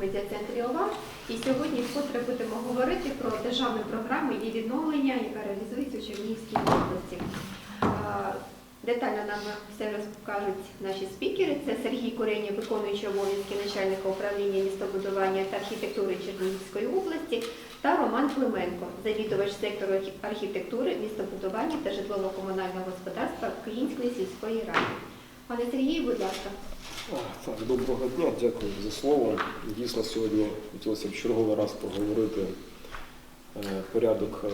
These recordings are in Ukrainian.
медіа-центрі ОВА. І сьогодні вкотре будемо говорити про державну програму її відновлення, яка реалізується у Чернігівській області. Детально нам все розкажуть наші спікери. Це Сергій Куренів, виконуючий обов'язки начальника управління містобудування та архітектури Чернігівської області, та Роман Клименко, завідувач сектору архітектури, містобудування та житлово-комунального господарства Київської сільської ради. Пане Сергію, будь ласка. Так, доброго дня, дякую за слово. Дійсно, сьогодні хотілося б черговий раз поговорити е, порядок е,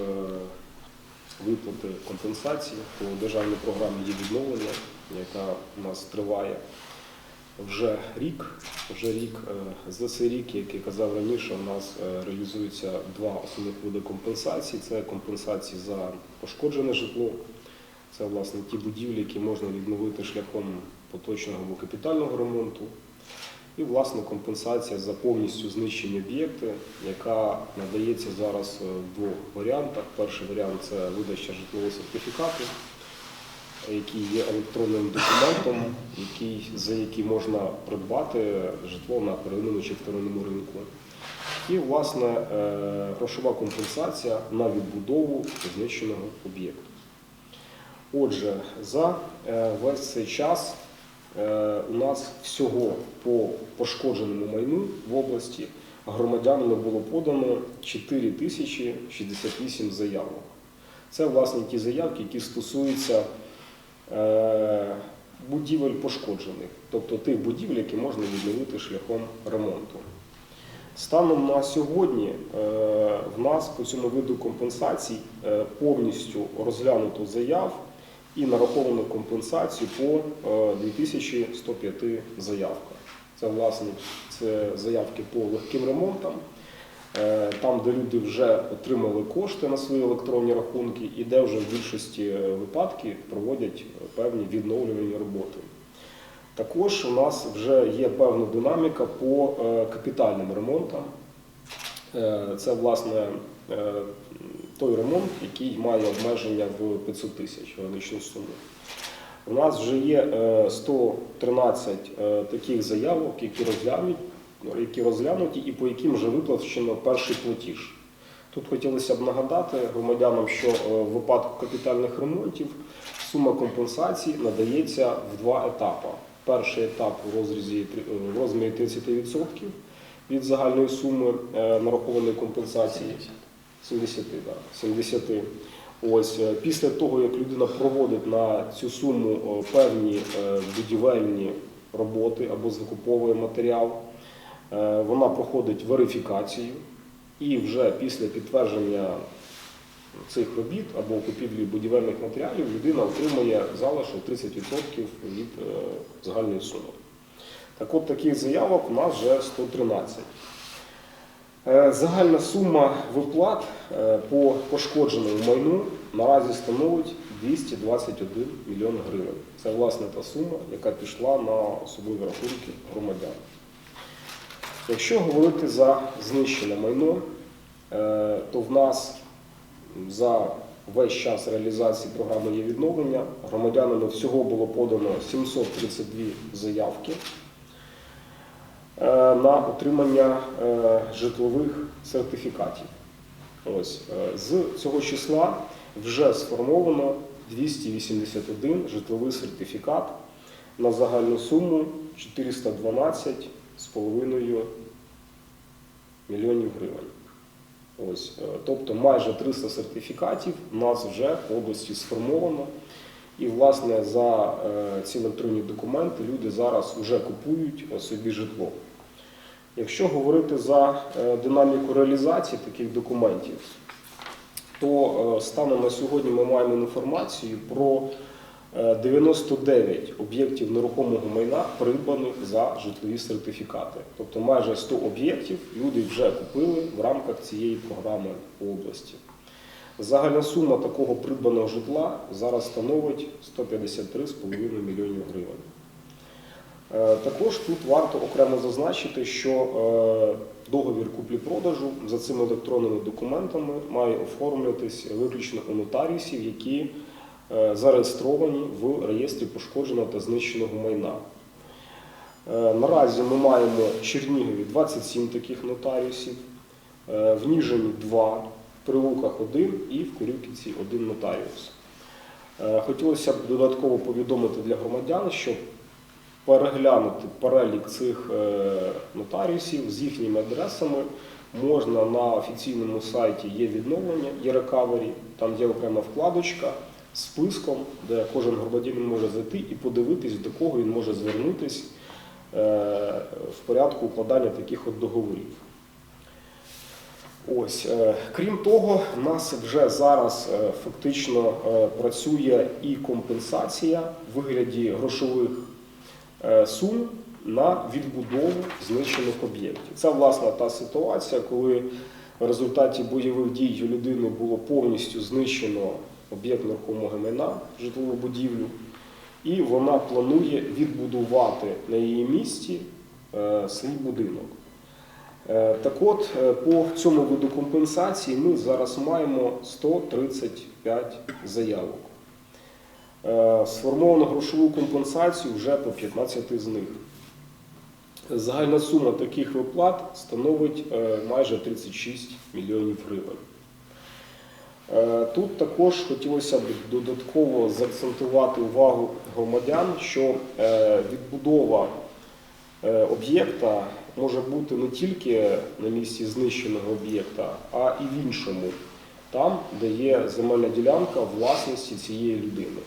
виплати компенсації по державній програмі її відновлення, яка у нас триває вже рік. Вже рік е, за цей рік, як я казав раніше, у нас реалізуються два основних види компенсації. Це компенсації за пошкоджене житло. Це власне ті будівлі, які можна відновити шляхом поточного або капітального ремонту. І власне компенсація за повністю знищені об'єкти, яка надається зараз е, в двох варіантах. Перший варіант це видача житлового сертифікату, який є електронним документом, який, за який можна придбати житло на первинному чи вторинному ринку. І власне е, грошова компенсація на відбудову знищеного об'єкту. Отже, за е, весь цей час е, у нас всього по пошкодженому майну в області громадянами було подано 4 тисячі 68 заявок. Це власне ті заявки, які стосуються е, будівель пошкоджених, тобто тих будівель, які можна відновити шляхом ремонту. Станом на сьогодні в нас по цьому виду компенсацій повністю розглянуто заяв і нараховано компенсацію по е, 2105 заявках. Це власне це заявки по легким ремонтам, е, там, де люди вже отримали кошти на свої електронні рахунки, і де вже в більшості е, випадків проводять е, певні відновлювальні роботи. Також у нас вже є певна динаміка по е, капітальним ремонтам. Е, Це власне е, той ремонт, який має обмеження в 500 тисяч граничну суму. У нас вже є е, 113 е, таких заявок, які розглянуть, які розглянуті і по яким вже виплачено перший платіж. Тут хотілося б нагадати громадянам, що е, в випадку капітальних ремонтів сума компенсації надається в два етапи. Перший етап у розрізі е, в розмірі 30% від загальної суми е, нарахованої компенсації 70, да, 70. Ось е, після того, як людина проводить на цю суму певні е, будівельні роботи або закуповує матеріал, е, вона проходить верифікацію, і вже після підтвердження цих робіт або купівлі будівельних матеріалів людина отримує залишок 30% від загальної суми. Так от таких заявок у нас вже 113. Е, Загальна сума виплат е, по пошкодженому майну наразі становить 221 мільйон гривень. Це власне та сума, яка пішла на особливі рахунки громадян. Якщо говорити за знищене майно, е, то в нас за весь час реалізації програми є відновлення громадянами всього було подано 732 заявки на отримання е, житлових сертифікатів. Ось е, з цього числа вже сформовано 281 житловий сертифікат на загальну суму 412,5 мільйонів гривень. Ось, е, тобто майже 300 сертифікатів у нас вже в області сформовано. І, власне, за е, ці електронні документи люди зараз вже купують е, собі житло. Якщо говорити за е, динаміку реалізації таких документів, то е, станом на сьогодні ми маємо інформацію про е, 99 об'єктів нерухомого майна, придбаних за житлові сертифікати. Тобто майже 100 об'єктів люди вже купили в рамках цієї програми по області. Загальна сума такого придбаного житла зараз становить 153,5 мільйонів гривень. Е, Також тут варто окремо зазначити, що е, договір куплі-продажу за цими електронними документами має оформлюватись виключно у нотаріусів, які е, зареєстровані в реєстрі пошкодженого та знищеного майна. Наразі ми маємо в Чернігові 27 таких нотаріусів, в Ніжині 2, в Прилуках 1 і в Курюківці 1 нотаріус. Хотілося б додатково повідомити для громадян, що переглянути перелік цих е, нотаріусів з їхніми адресами можна на офіційному сайті є відновлення, є рекавері, там є окрема вкладочка з списком, де кожен громадянин може зайти і подивитись, до кого він може звернутись е, в порядку укладання таких от договорів. Ось, е, крім того, в нас вже зараз фактично працює і компенсація в вигляді грошових сум на відбудову знищених об'єктів. Це власне та ситуація, коли в результаті бойових дій у людини було повністю знищено об'єкт нерухомого майна, житлову будівлю, і вона планує відбудувати на її місці е, свій будинок. Е, Так от, е, по цьому виду компенсації ми зараз маємо 135 заявок. Е, Сформовано грошову компенсацію вже по 15 з них. Загальна сума таких виплат становить е, майже 36 мільйонів гривень. Е, Тут також хотілося б додатково заакцентувати увагу громадян, що відбудова об'єкта може бути не тільки на місці знищеного об'єкта, а і в іншому, там, де є земельна ділянка власності цієї людини.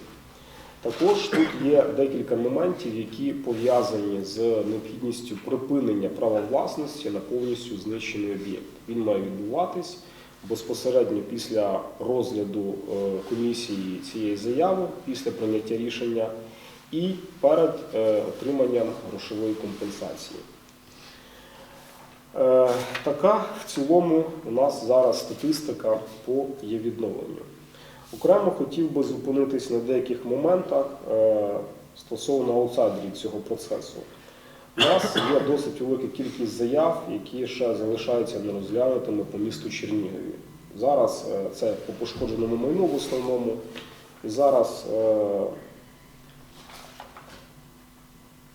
Також тут є декілька моментів, які пов'язані з необхідністю припинення права власності на повністю знищений об'єкт. Він має відбуватись безпосередньо після розгляду е, комісії цієї заяви, після прийняття рішення і перед е, отриманням грошової компенсації. Е, Така в цілому у нас зараз статистика по є відновленню. Окремо хотів би зупинитись на деяких моментах е, стосовно аутсайдерів цього процесу. У нас є досить велика кількість заяв, які ще залишаються нерозглянутими по місту Чернігові. Зараз е, це по пошкодженому майну в основному. І зараз е,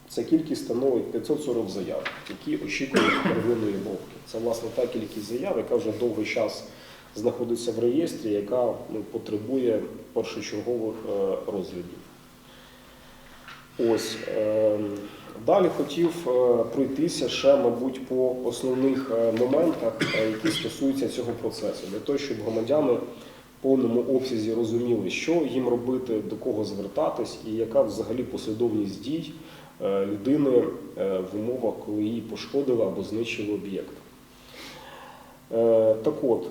ця кількість становить 540 заяв, які очікують первинної обробки. Це власне та кількість заяв, яка вже довгий час знаходиться в реєстрі, яка ну, потребує першочергових е, розглядів. Ось. е, Далі хотів е, пройтися ще, мабуть, по основних моментах, які стосуються цього процесу, для того, щоб громадяни в повному обсязі розуміли, що їм робити, до кого звертатись і яка взагалі послідовність дій людини в умовах, коли її пошкодили або знищили об'єкт. Так от,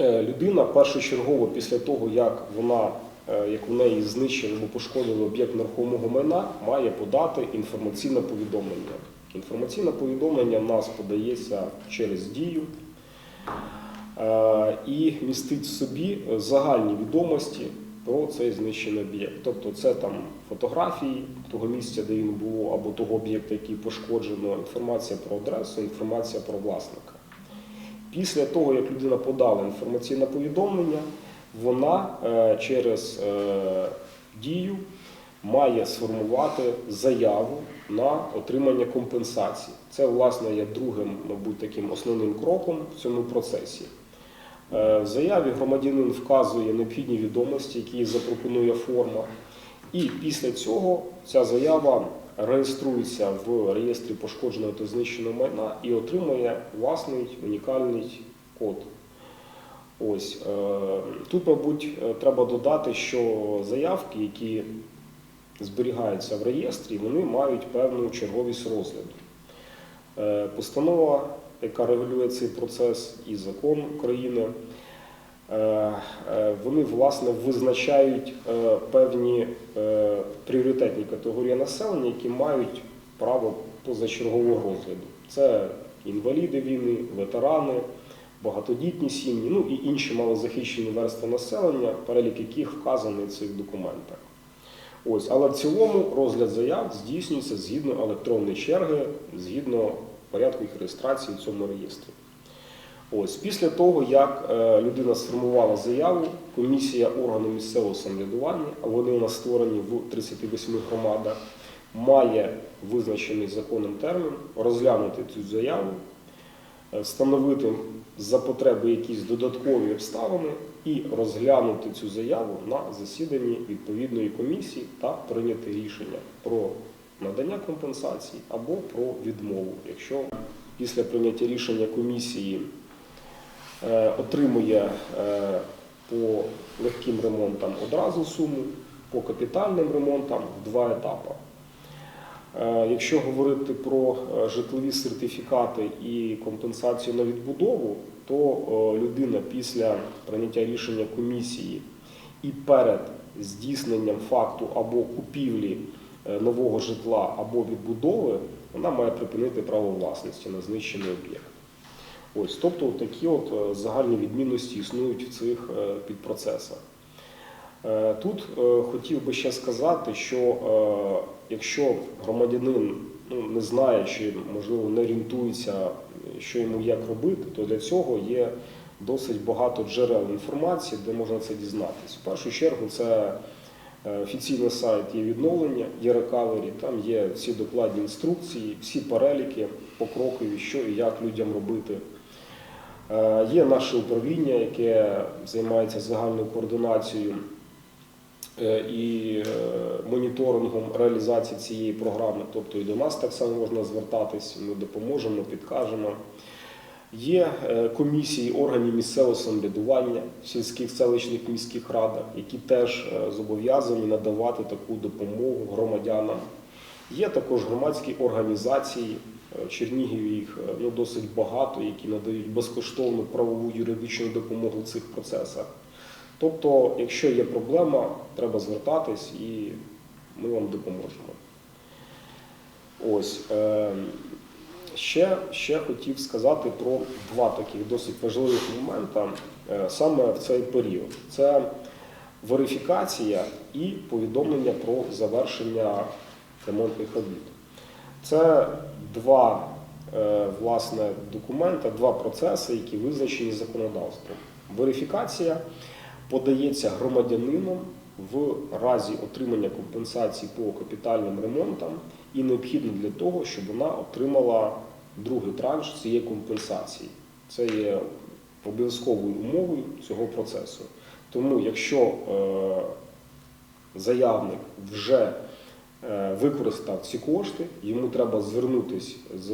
людина першочергово після того, як вона е, як у неї знищили або пошкодили об'єкт нерухомого майна, має подати інформаційне повідомлення. Інформаційне повідомлення в нас подається через дію е, і містить в собі загальні відомості про цей знищений об'єкт. Тобто це там фотографії того місця, де він було, або того об'єкта, який пошкоджено, інформація про адресу, інформація про власника. Після того, як людина подала інформаційне повідомлення, вона е, через е, дію має сформувати заяву на отримання компенсації. Це, власне, є другим, мабуть, таким основним кроком в цьому процесі. Е, В заяві громадянин вказує необхідні відомості, які запропонує форма, і після цього ця заява реєструється в реєстрі пошкодженого та знищеного майна і отримує власний унікальний код. Ось е, тут, мабуть, треба додати, що заявки, які зберігаються в реєстрі, вони мають певну черговість розгляду. Е, Постанова, яка регулює цей процес, і закон України, вони власне визначають е, певні е, пріоритетні категорії населення, які мають право позачергового розгляду. Це інваліди війни, ветерани, багатодітні сім'ї, ну і інші малозахищені верстви населення, перелік яких вказаний в цих документах. Ось, але в цілому розгляд заяв здійснюється згідно електронної черги, згідно порядку їх реєстрації в цьому реєстрі. Ось, після того, як е, людина сформувала заяву, комісія органу місцевого самоврядування, а вони у нас створені в 38 громадах, має визначений законом термін розглянути цю заяву, е, встановити за потреби якісь додаткові обставини і розглянути цю заяву на засіданні відповідної комісії та прийняти рішення про надання компенсації або про відмову, якщо після прийняття рішення комісії отримує е, по легким ремонтам одразу суму, по капітальним ремонтам в два етапи. Е, Якщо говорити про е, житлові сертифікати і компенсацію на відбудову, то е, людина після прийняття рішення комісії і перед здійсненням факту або купівлі е, нового житла або відбудови, вона має припинити право власності на знищений об'єкт. Ось, тобто такі от е, загальні відмінності існують в цих е, підпроцесах. Е, Тут хотів би ще сказати, що якщо громадянин ну, не знає чи, можливо, не орієнтується, що йому як робити, то для цього є досить багато джерел інформації, де можна це дізнатися. В першу чергу це офіційний сайт є відновлення, є рекавері, там є всі докладні інструкції, всі переліки покрокові, що і як людям робити. Е, Є наше управління, яке займається загальною координацією е, і е, моніторингом реалізації цієї програми. Тобто і до нас так само можна звертатись, ми допоможемо, підкажемо. Є комісії органів місцевого самоврядування в сільських селищних міських радах, які теж зобов'язані надавати таку допомогу громадянам. Є також громадські організації, в Чернігові їх е, ну, досить багато, які надають безкоштовну правову юридичну допомогу в цих процесах. Тобто, якщо є проблема, треба звертатись і ми вам допоможемо. Ось. е, Ще, ще хотів сказати про два таких досить важливих моменти е, саме в цей період. Це верифікація і повідомлення про завершення ремонтних робіт. Це два е, власне, документи, два процеси, які визначені законодавством. Верифікація подається громадянином в разі отримання компенсації по капітальним ремонтам і необхідно для того, щоб вона отримала другий транш цієї компенсації. Це є обов'язковою умовою цього процесу. Тому, якщо е, заявник вже використав ці кошти, йому треба звернутися з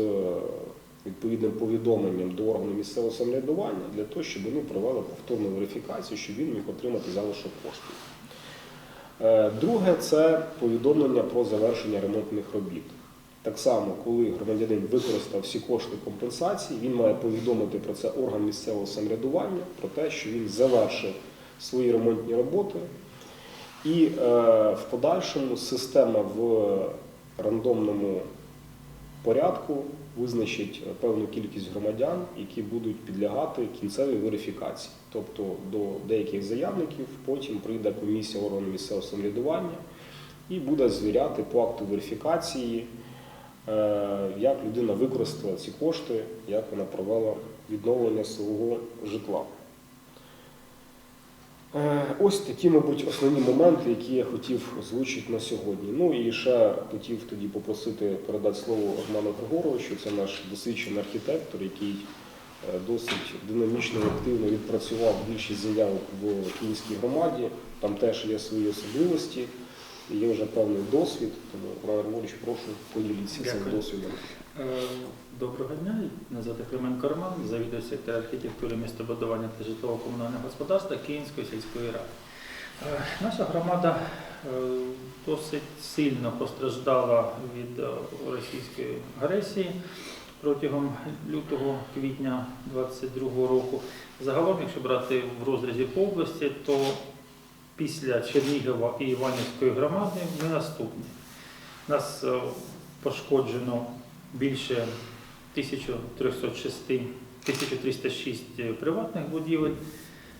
відповідним повідомленням до органу місцевого самоврядування для того, щоб вони провели повторну верифікацію, щоб він міг отримати залишок коштів. Е, Друге це повідомлення про завершення ремонтних робіт. Так само, коли громадянин використав всі кошти компенсації, він має повідомити про це орган місцевого самоврядування, про те, що він завершив свої ремонтні роботи. І е, в подальшому система в рандомному порядку визначить е, певну кількість громадян, які будуть підлягати кінцевій верифікації. Тобто до деяких заявників потім прийде комісія органу місцевого самоврядування і буде звіряти по акту верифікації, е, як людина використала ці кошти, як вона провела відновлення свого житла. Е, Ось такі, мабуть, основні моменти, які я хотів озвучити на сьогодні. Ну і ще хотів тоді попросити передати слово Роману Григоровичу. Це наш досвідчений архітектор, який е, досить динамічно і активно відпрацював більшість заявок в Київській громаді. Там теж є свої особливості, є вже певний досвід. Тому, Роман Григорович, прошу поділитися цим досвідом. Е, Доброго дня, мене звати Клименко Роман, завідувач сектора архітектури, містобудування та житлово-комунального господарства Київської сільської ради. Е, Наша громада е, досить сильно постраждала від російської агресії протягом лютого-квітня 2022 року. Загалом, якщо брати в розрізі по області, то після Чернігова і Іванівської громади ми наступні. Нас пошкоджено більше 1306, 1306 приватних будівель,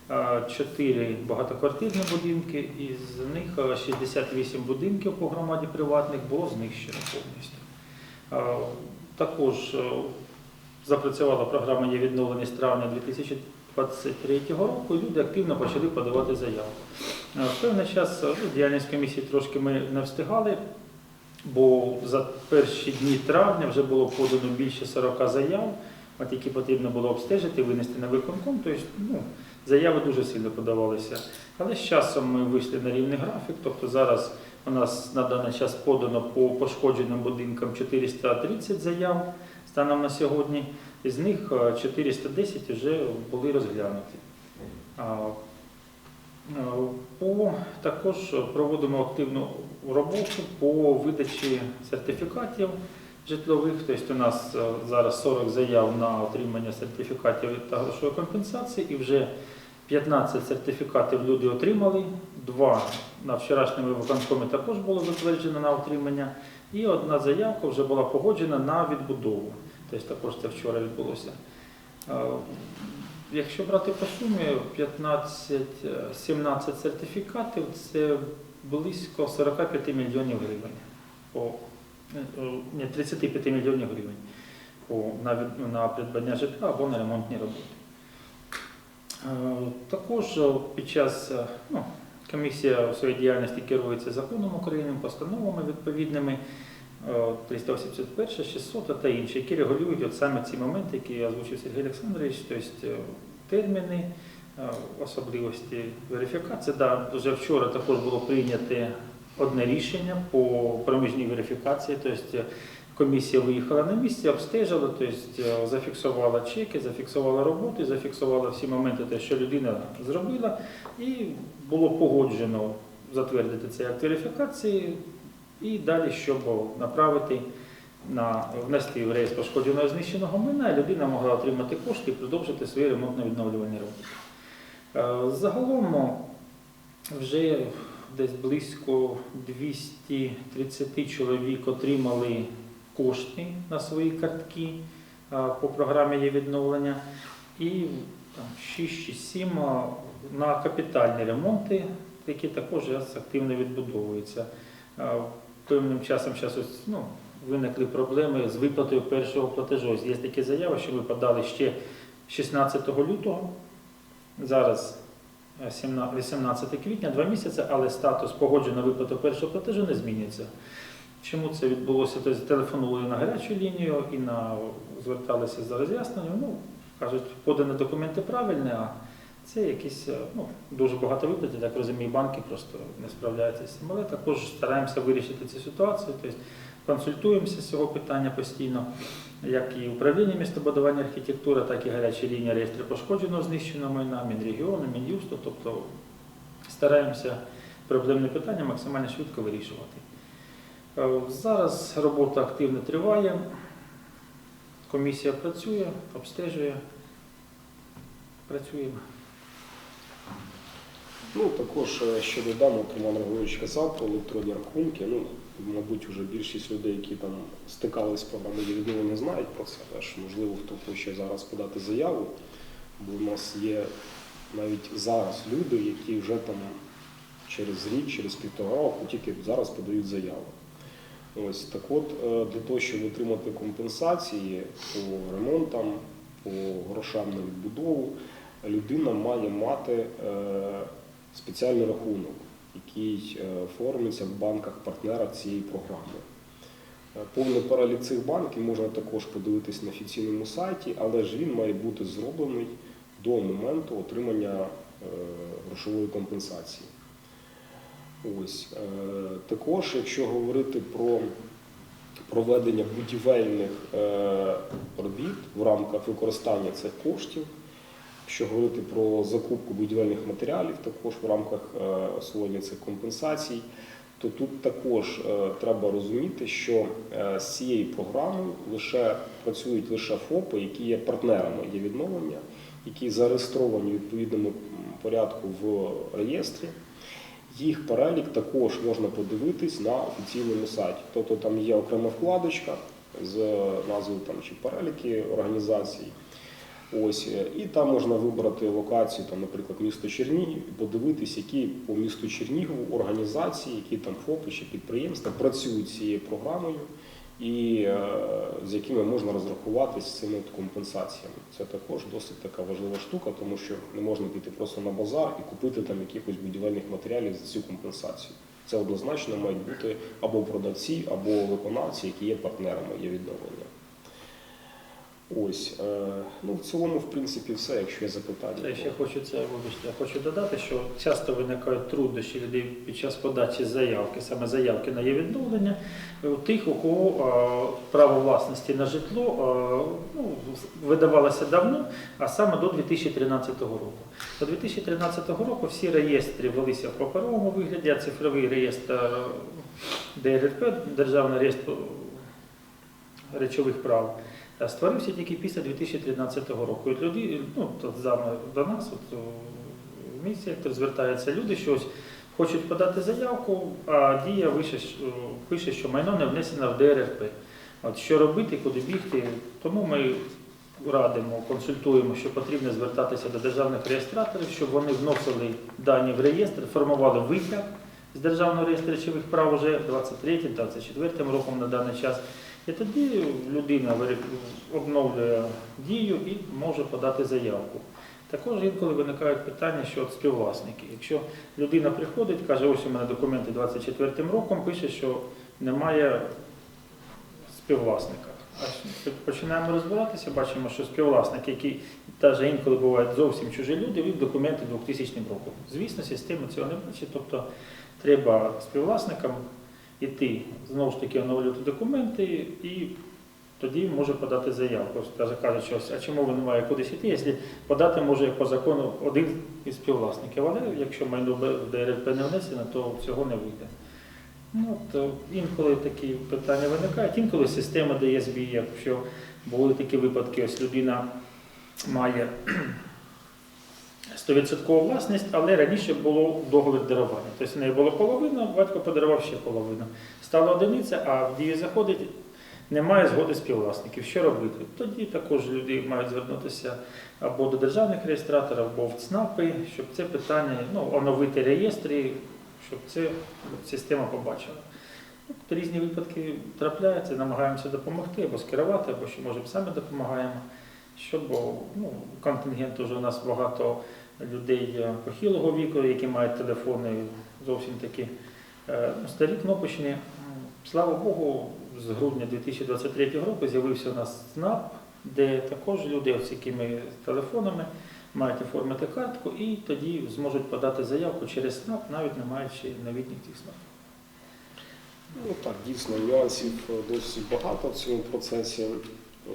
4 багатоквартирні будинки, із них е, 68 будинків по громаді приватних було знищено повністю. Е, Також е, запрацювала програма є відновлення з травня 2023 року. і Люди активно почали подавати заявки. Е, В певний час е, ну, діяльність комісії трошки ми не встигали бо за перші дні травня вже було подано більше 40 заяв, от які потрібно було обстежити, винести на виконком. Тобто, ну, заяви дуже сильно подавалися. Але з часом ми вийшли на рівний графік, тобто зараз у нас на даний час подано по пошкодженим будинкам 430 заяв станом на сьогодні, із них е, 410 вже були розглянуті. Е, По, також проводимо активну роботу по видачі сертифікатів житлових. Тобто у нас е, зараз 40 заяв на отримання сертифікатів та грошової компенсації, і вже 15 сертифікатів люди отримали, два на вчорашньому виконкомі також було затверджено на отримання, і одна заявка вже була погоджена на відбудову. Тобто також це вчора відбулося. Якщо брати по сумі 15-17 сертифікатів, це близько 45 мільйонів гривень. По, е, ні, 35 мільйонів гривень по, на, на придбання житла або на ремонтні роботи. Е, Також під час е, ну, комісія у своїй діяльності керується законом України, постановами відповідними 381, 600 та інші, які регулюють от саме ці моменти, які озвучив Сергій Олександрович, тобто е, терміни, е, особливості верифікації. Да, вже вчора також було прийнято одне рішення по проміжній верифікації, тобто Комісія виїхала на місце, обстежила, тобто е, зафіксувала чеки, зафіксувала роботи, зафіксувала всі моменти, те, що людина зробила, і було погоджено затвердити цей акт верифікації і далі, щоб направити на внести в реєстр пошкодженого знищеного майна, людина могла отримати кошти і продовжити свої ремонтно-відновлювальні роботи. Е, Загалом вже десь близько 230 чоловік отримали кошти на свої картки по програмі є відновлення і там, 6 чи 7 а, на капітальні ремонти, які також активно відбудовуються. Певним часом зараз ось, ну, виникли проблеми з виплатою першого платежу. Ось Є такі заяви, що ми подали ще 16 лютого. Зараз е, 17 18 квітня, два місяці, але статус погоджено виплати першого платежу не змінюється. Чому це відбулося? Тобто телефонували на гарячу лінію і на зверталися за роз'ясненням. Ну, кажуть, подані документи правильні, а це якісь е, ну, дуже багато я так розумію, банки просто не справляються з цим. Але також стараємося вирішити цю ситуацію. Тобто консультуємося з цього питання постійно, як і управління містобудування архітектури, так і гаряча лінія реєстру пошкодженого знищеного майна, Мінрегіону, Мін'юсту. Тобто стараємося проблемне питання максимально швидко вирішувати. Е, Зараз робота активно триває. Комісія працює, обстежує. Працюємо. Ну, також е, ще додам, от Роман Григорович казав про електронні рахунки. Ну, мабуть, вже більшість людей, які там стикались з програмою відновлення, знають про це. Теж, можливо, хто хоче зараз подати заяву, бо у нас є навіть зараз люди, які вже там через рік, через півтора року тільки зараз подають заяву. Ось так от, е, для того, щоб отримати компенсації по ремонтам, по грошам на відбудову, людина має мати е, спеціальний рахунок, який е, оформиться в банках-партнерах цієї програми. Е, Повний перелік цих банків можна також подивитись на офіційному сайті, але ж він має бути зроблений до моменту отримання е, грошової компенсації. Ось. Також, якщо говорити про проведення будівельних робіт в рамках використання цих коштів, Якщо говорити про закупку будівельних матеріалів, також в рамках е, освоєння цих компенсацій, то тут також е, треба розуміти, що е, з цією програмою лише працюють лише ФОПи, які є партнерами є відновлення, які зареєстровані в відповідному порядку в реєстрі. Їх перелік також можна подивитись на офіційному сайті. Тобто там є окрема вкладочка з назвою там чи переліки організацій. Ось, е, і там можна вибрати локацію, там, наприклад, місто Чернігів, і подивитись, які по місту Чернігову організації, які там ФОПи чи підприємства працюють цією програмою і е, з якими можна розрахуватись з цими компенсаціями. Це також досить така важлива штука, тому що не можна піти просто на базар і купити там якихось будівельних матеріалів за цю компенсацію. Це однозначно мають бути або продавці, або виконавці, які є партнерами є відновлення. Ось, е, ну в цілому, в принципі, все, якщо є запитання. Я ще хочу це, вибачте, я хочу додати, що часто виникають труднощі людей під час подачі заявки, саме заявки на її відновлення, у тих, у кого е, право власності на житло е, ну, видавалося давно, а саме до 2013 року. До 2013 року всі реєстри велися в паперовому вигляді, а цифровий реєстр е, ДРП, Державний реєстр речових прав. Створився тільки після 2013 року. І люди, ну, то до нас, от, в мій сектор звертаються люди, що ось хочуть подати заявку, а дія вище, пише, що майно не внесено в ДРП. От що робити, куди бігти. Тому ми радимо, консультуємо, що потрібно звертатися до державних реєстраторів, щоб вони вносили дані в реєстр, формували витяг з державного реєстру речових прав вже 23-24 роком на даний час. І тоді людина обновлює дію і може подати заявку. Також інколи виникають питання щодо співвласників. Якщо людина приходить, каже, ось у мене документи 24 роком, пише, що немає співвласника. А починаємо розбиратися, бачимо, що співвласник, який навіть інколи бувають зовсім чужі люди, він документи 2000 роком. Звісно, система цього не бачить, тобто треба співвласникам іти, знову ж таки оновлювати документи і тоді може подати заявку. Ось Каже, що а чому ви немає кудись іти, якщо подати може по закону один із співвласників, але якщо майно в ДРП не внесено, то цього не вийде. Ну, то інколи такі питання виникають, інколи система дає збій, якщо були такі випадки, ось людина має 100% власність, але раніше було договір дарування. Тобто в неї було половина, батько подарував ще половину. Стала одиниця, а в дію заходить, немає згоди співвласників. Що робити? Тоді також люди мають звернутися або до державних реєстраторів, або в ЦНАПи, щоб це питання ну, оновити реєстри, щоб це система побачила. Ну, Різні випадки трапляються, намагаємося допомогти або скерувати, або що може самі допомагаємо. Щоб ну, контингент уже у нас багато людей е, похилого віку, які мають телефони зовсім такі е, старі кнопочні. Слава Богу, з грудня 2023 року з'явився у нас СНАП, де також люди з якими телефонами мають оформити картку і тоді зможуть подати заявку через СНАП, навіть не маючи новітніх цих СНАП. Ну так, дійсно, нюансів е, досить багато в цьому процесі.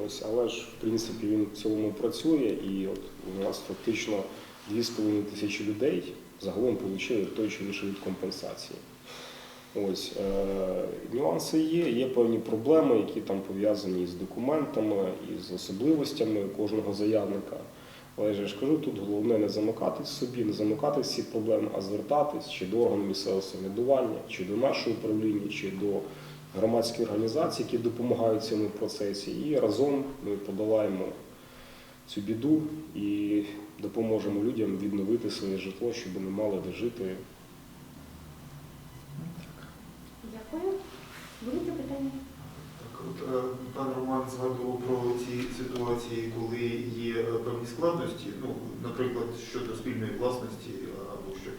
Ось, але ж, в принципі, він в цілому працює, і от у нас фактично 2,5 тисячі людей загалом отримали той чи інший від компенсації. Ось, е, нюанси є, є певні проблеми, які там пов'язані з документами, і з особливостями кожного заявника. Але ж я ж кажу, тут головне не замикатись собі, не замикатись в ці проблеми, а звертатись чи до органів місцевого самоврядування, чи до нашого управління, чи до громадських організацій, які допомагають цьому процесі. І разом ми подолаємо цю біду і допоможемо людям відновити своє житло, щоб вони мали де жити. Дякую. Будуть запитання? Так, от, е, пан Роман згадував про ці ситуації, коли є е, певні складності, ну, наприклад, щодо спільної власності е, або що,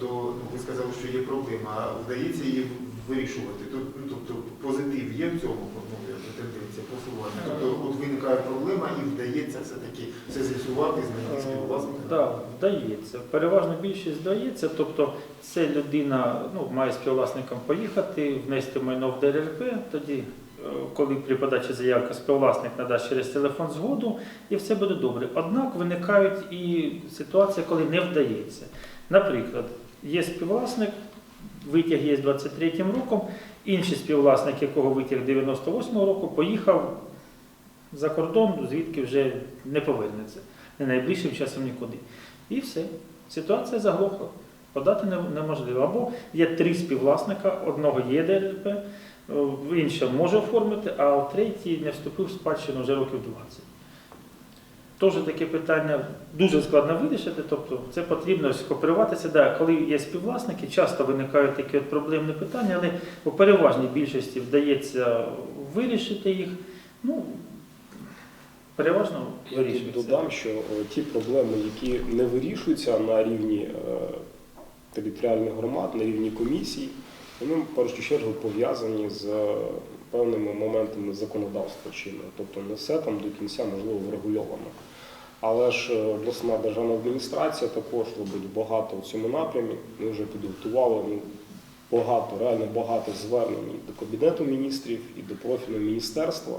то ну, ви сказали, що є проблема, вдається її вирішувати. Ну, тобто позитив є в цьому, ну, тенденція просування. Тобто от виникає проблема і вдається все-таки все з'ясувати, знайти співвласника. Так, вдається. Переважно більшість вдається. Тобто це людина ну, має співвласником поїхати, внести майно в ДРП, тоді, е, коли при подачі заявки співвласник надасть через телефон згоду, і все буде добре. Однак виникають і ситуації, коли не вдається. Наприклад, є співвласник, витяг є з 23-м роком, інший співвласник, якого витяг 98-го року, поїхав за кордон, звідки вже не повернеться не найближчим часом нікуди. І все. Ситуація заглохла. Подати неможливо. Або є три співвласника, одного є ДРП, е, інший може оформити, а третій не вступив в спадщину вже років 20. Теж таке питання дуже складно вирішити, тобто це потрібно скооперуватися. Да, коли є співвласники, часто виникають такі от проблемні питання, але у переважній більшості вдається вирішити їх. Ну, переважно Я тут додам, що е, ті проблеми, які не вирішуються на рівні е, територіальних громад на рівні комісій. Вони в першу чергу пов'язані з е, певними моментами законодавства чинного. Тобто не все там до кінця можливо врегульовано. Але ж е, обласна державна адміністрація також робить багато в цьому напрямі. Ми вже підготували ну, багато, реально багато звернень до Кабінету міністрів і до профільного міністерства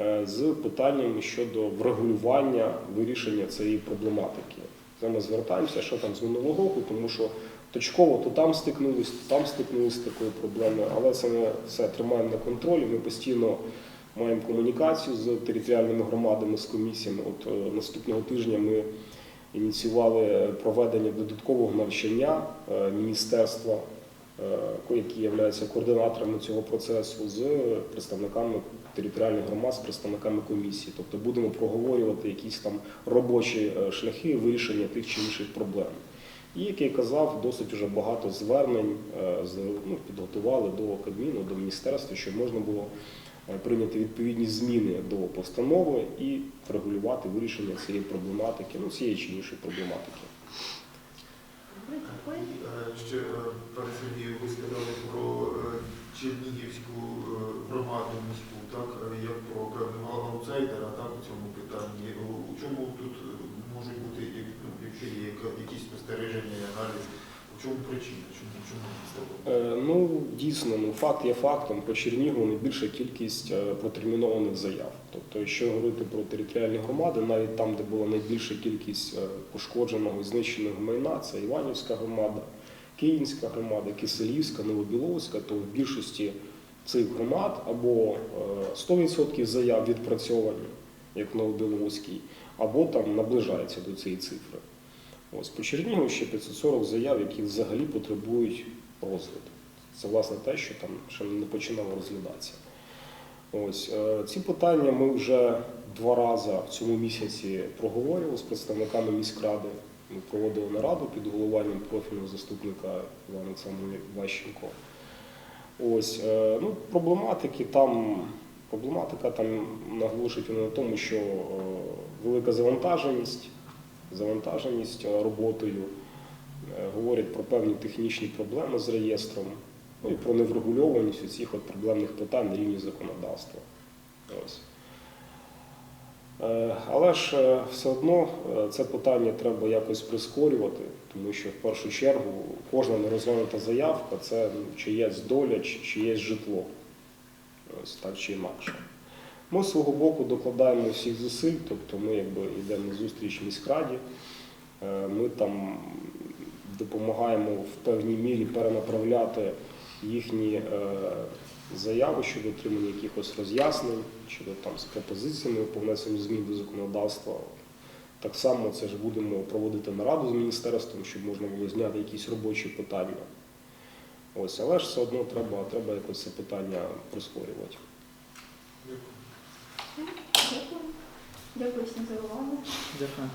е, з питаннями щодо врегулювання вирішення цієї проблематики. Це ми звертаємося, що там з минулого року, тому що точково то там стикнулись, то там стикнулись з такою проблемою, але це ми все тримаємо на контролі. Ми постійно маємо комунікацію з територіальними громадами, з комісіями. От е, наступного тижня ми ініціювали проведення додаткового навчання е, міністерства, е, які являються координаторами цього процесу, з представниками територіальних громад, з представниками комісії. Тобто будемо проговорювати якісь там робочі шляхи вирішення тих чи інших проблем. І, як я казав, досить вже багато звернень ну, підготували до Кабміну, до міністерства, щоб можна було прийняти відповідні зміни до постанови і регулювати вирішення цієї проблематики, ну цієї чи іншої проблематики. Е, Ще, е, пане Сергію, ви сказали про е, Чернігівську е, громаду міську, так, е, як про певного аутсайдера так, у цьому питанні. У чому тут е, можуть бути, як- ну, якщо є якісь спостереження і аналіз, чому причина, чому, чому? Е, Ну, дійсно, ну, факт є фактом. По Чернігову найбільша кількість е, протермінованих заяв. Тобто, якщо говорити про територіальні громади, навіть там, де була найбільша кількість е, пошкодженого і знищеного майна, це Іванівська громада, Київська громада, Киселівська, Новобіловська, то в більшості цих громад або е, 100% заяв відпрацьовані, як в Новобіловській, або там наближається до цієї цифри. Ось по Чернігову ще 540 заяв, які взагалі потребують розгляду. Це власне те, що там ще не починало розглядатися. Ось е, ці питання ми вже два рази в цьому місяці проговорювали з представниками міськради. Ми проводили нараду під головуванням профільного заступника Івана Олександровича Ващенко. Ось е, ну, проблематики там. Проблематика там наголошують на тому, що е, велика завантаженість, завантаженість е, роботою, е, говорять про певні технічні проблеми з реєстром, ну і про неврегульованість цих от проблемних питань на рівні законодавства. Ось. Е, Але ж все одно це питання треба якось прискорювати, тому що в першу чергу кожна нерозглянута заявка це ну, чиєсь доля, чи чиєсь житло. Ось так чи інакше. Ми з свого боку докладаємо всіх зусиль, тобто ми якби йдемо на зустріч міськраді, Е, ми там допомагаємо в певній мірі перенаправляти їхні е, заяви щодо отримання якихось роз'яснень, щодо там з пропозиціями по внесенню змін до законодавства. Так само це ж будемо проводити нараду з міністерством, щоб можна було зняти якісь робочі питання. Ось, але ж все одно треба, треба якось це питання прискорювати. Дякую. Дякую. Всім за увагу. Дякую.